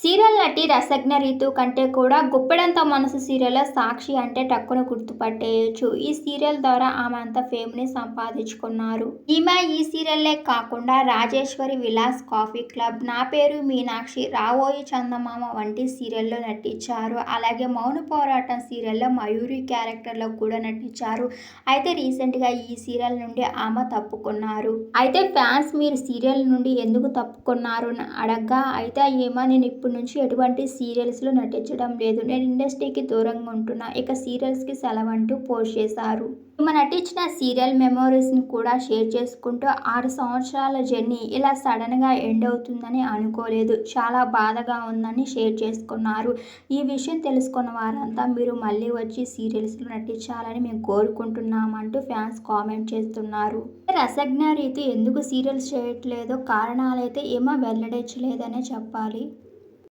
Serial నటి రసజ్ఞ రీతు కంటే కూడా గుప్పెడంత మనసు సీరియల్లో సాక్షి అంటే టక్కును గుర్తుపట్టేయచ్చు. ఈ సీరియల్ ద్వారా ఆమె అంత ఫేమ్ని సంపాదించుకున్నారు. ఈమె ఈ సీరియల్లే కాకుండా రాజేశ్వరి విలాస్ కాఫీ క్లబ్ నా పేరు మీనాక్షి రావోయి చందమామ వంటి సీరియల్లో నటించారు. అలాగే మౌన పోరాటం సీరియల్లో మయూరి క్యారెక్టర్లో కూడా నటించారు. అయితే రీసెంట్గా ఈ సీరియల్ నుండి ఆమె తప్పుకున్నారు. అయితే ఫ్యాన్స్ మీరు సీరియల్ నుండి ఎందుకు తప్పుకున్నారు? అని అడగ్గా అయితే ఏమో నేను ఇప్పుడు ఇప్పటి నుంచి ఎటువంటి సీరియల్స్లో నటించడం లేదు. నేను ఇండస్ట్రీకి దూరంగా ఉంటున్నా. ఇక సీరియల్స్కి సెలవంటూ పోస్ట్ చేశారు. ఈమె నటించిన సీరియల్ మెమోరీస్ని కూడా షేర్ చేసుకుంటూ ఆరు సంవత్సరాల జర్నీ ఇలా సడన్గా ఎండ్ అవుతుందని అనుకోలేదు. చాలా బాధగా ఉందని షేర్ చేసుకున్నారు. ఈ విషయం తెలుసుకున్న వారంతా మీరు మళ్ళీ వచ్చి సీరియల్స్లో నటించాలని మేము కోరుకుంటున్నామంటూ ఫ్యాన్స్ కామెంట్ చేస్తున్నారు. రసజ్ఞ రీతి ఎందుకు సీరియల్స్ చేయట్లేదో? కారణాలైతే ఏమో వెల్లడించలేదనే చెప్పాలి.